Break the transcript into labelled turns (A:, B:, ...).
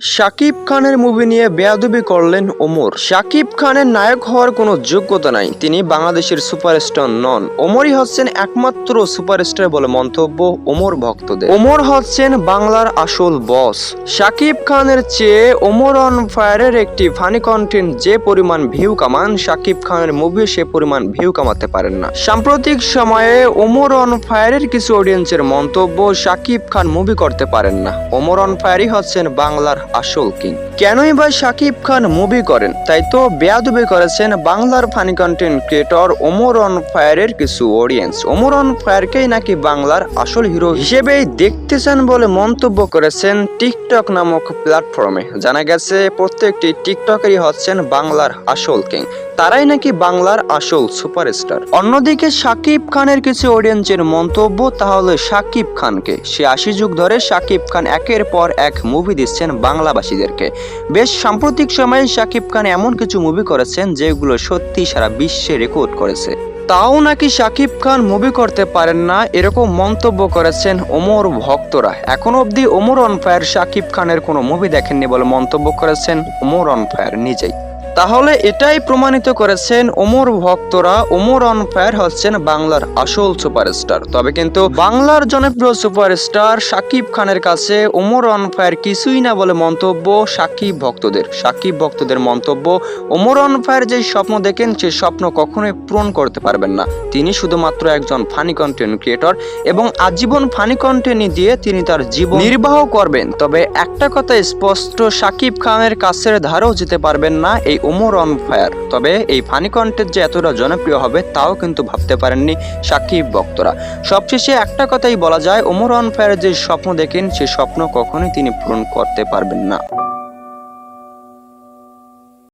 A: শাকিব খানের মুভি নিয়ে বেয়াদুবি করলেন ওমর। শাকিব খানের নায়ক হওয়ার কোনো যোগ্যতা নাই, তিনি বাংলাদেশের সুপারস্টার নন। ওমরই হচ্ছেন একমাত্র সুপারস্টার বলে মন্তব্য ওমর ভক্তদের। ওমর হচ্ছেন বাংলার আসল বস শাকিব খানের চেয়ে ওমর অন ফায়ারের একটি ফানি কন্টেন্ট যে পরিমাণ ভিউ কামান, শাকিব খানের মুভি সে পরিমাণ ভিউ কামাতে পারেন না। সাম্প্রতিক সময়ে ওমর অন ফায়ারের কিছু অডিয়েন্সের মন্তব্য শাকিব খান মুভি করতে পারেন না। ওমর অন ফায়ারই হচ্ছেন বাংলার আসল কিং। কেনই বা শাকিব খান মুভি করেন? তাই তো বেয়াদবি করেছেন বাংলার funny content creator Omar on ফায়ারের কিছু অডিয়েন্স ওমর অন ফায়ারকেই নাকি বাংলার আসল হিরো হিসেবেই দেখতেছেন বলে মন্তব্য করেছেন টিকটক নামক প্ল্যাটফর্মে জানা গেছে, প্রত্যেকটি টিকটকেরই হচ্ছেন বাংলার আসল কিং। তারাই নাকি বাংলার আসল সুপারস্টার অন্যদিকে শাকিব খানের কিছু অডিয়েন্সের মন্তব্য, তাহলে শাকিব খানকে। সে আশি যুগ ধরে শাকিব খান একের পর এক মুভি দিচ্ছেন বাংলাবাসীদেরকে। বেশ সাম্প্রতিক সময়ে শাকিব খান এমন কিছু মুভি করেছেন যেগুলো সত্যি সারা বিশ্বে রেকর্ড করেছে। তাও নাকি শাকিব খান মুভি করতে পারেন না এরকম মন্তব্য করেছেন ওমর ভক্তরা। এখন অবধি ওমর অন ফায়ার শাকিব খানের কোনো মুভি দেখেননি বলে মন্তব্য করেছেন ওমর অন ফায়ার নিজেই। তাহলে এটাই প্রমাণিত করেছেন ওমর ভক্তরা। ওমর অন ফায়ার হচ্ছেন বাংলার আসল সুপারস্টার। তবে কিন্তু বাংলার জনপ্রিয় সুপারস্টার সাকিব খানের কাছে ওমর অন ফায়ার কিছুই না বলে মন্তব্য সাকিব ভক্তদের। সাকিব ভক্তদের মন্তব্য, ওমর অন ফায়ার যে স্বপ্ন দেখেন, সে স্বপ্ন কখনোই পূরণ করতে পারবেন না। তিনি শুধুমাত্র একজন ফানি কন্টেন্ট ক্রিয়েটর এবং আজীবন ফানি কন্টেন্ট দিয়ে তিনি তার জীবন নির্বাহ করবেন। তবে একটা কথা স্পষ্ট, সাকিব খানের কাছের ধারেও যেতে পারবেন না এই ওমর অন ফায়ার। তবে এই ফানি কন্টেন্ট যে এতটা জনপ্রিয় হবে, তাও কিন্তু ভাবতে পারেননি সাকিব, ভক্তরা। সবশেষে একটা কথাই বলা যায় ওমর অন ফায়ার যে স্বপ্ন দেখেন, সে স্বপ্ন কখনোই তিনি পূরণ করতে পারবেন না।